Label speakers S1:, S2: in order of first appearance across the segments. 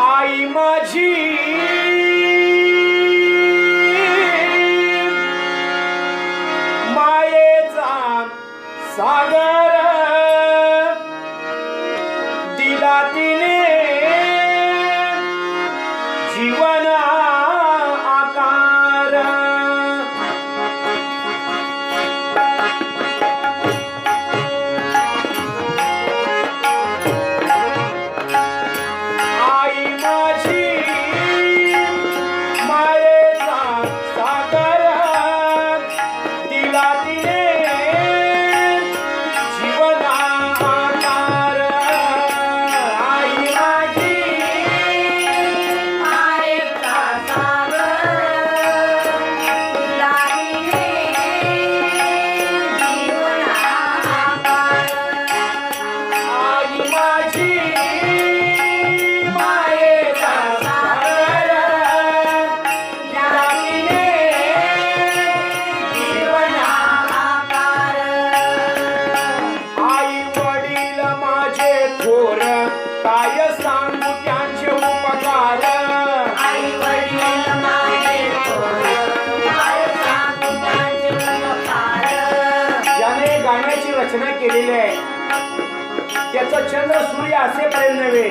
S1: आई माझी. मायेचा सागर. दिला तिने रचना आहे. त्याचं चंद्र सूर्य असेपर्यंत नव्हे.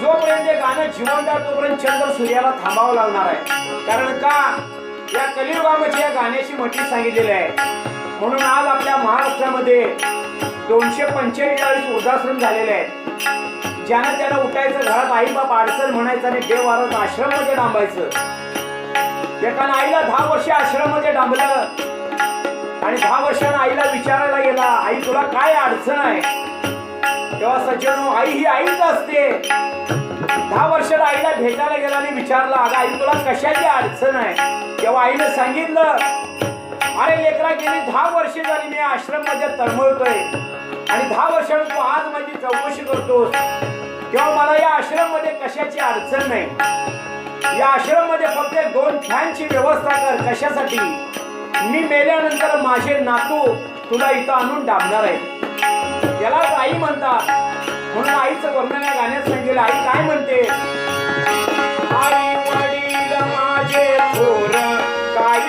S1: जोपर्यंत गाणं जिवंत आहे तोपर्यंत चंद्र सूर्याला थांबावं लागणार आहे. कारण का? या कलियुगामध्ये या गाण्याची म्हटली सांगितलेली आहे. म्हणून आज आपल्या महाराष्ट्रामध्ये दोनशे पंचेचाळीस वृद्धाश्रम झालेले आहेत. ज्यानं त्याला उठायचं घरात आई बाप अडचण म्हणायचं आणि देवारात आश्रमामध्ये डांबायचं. एकानं आईला दहा वर्ष आश्रमामध्ये डांबलं. दहा वर्षानं आईला विचारायला गेला आई तुला काय अडचण आहे? तेव्हा सज्जनो आई ही आईच असते. दहा वर्षाला आईला भेटायला गेला आणि विचारला अगं आई तुला कशाची अडचण आहे? तेव्हा आईने सांगितलं अरे लेकरा गेली दहा वर्ष झाली मी आश्रममध्ये तळमळतोय आणि दहा वर्षानं तू आज माझी चौकशी करतोस. तेव्हा मला या आश्रममध्ये कशाची अडचण नाही? या आश्रममध्ये फक्त दोन फॅनची व्यवस्था कर कशासाठी? मी मेल्यानंतर माझे नातू तुला इथं आणून डाबणार आहे त्यालाच आई म्हणतात. म्हणून आईचं वर्णन या गाण्यात सांगितलं. आई काय म्हणते? आई वडील माझे थोर काय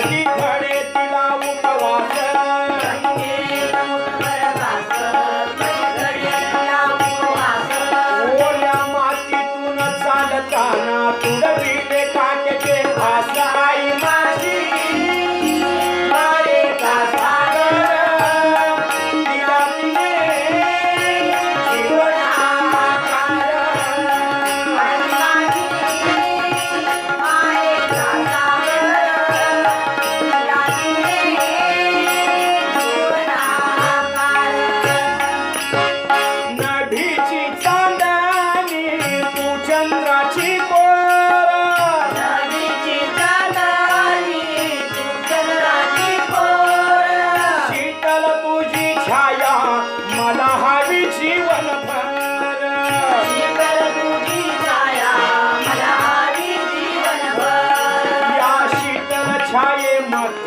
S1: ಕಿರಣಿ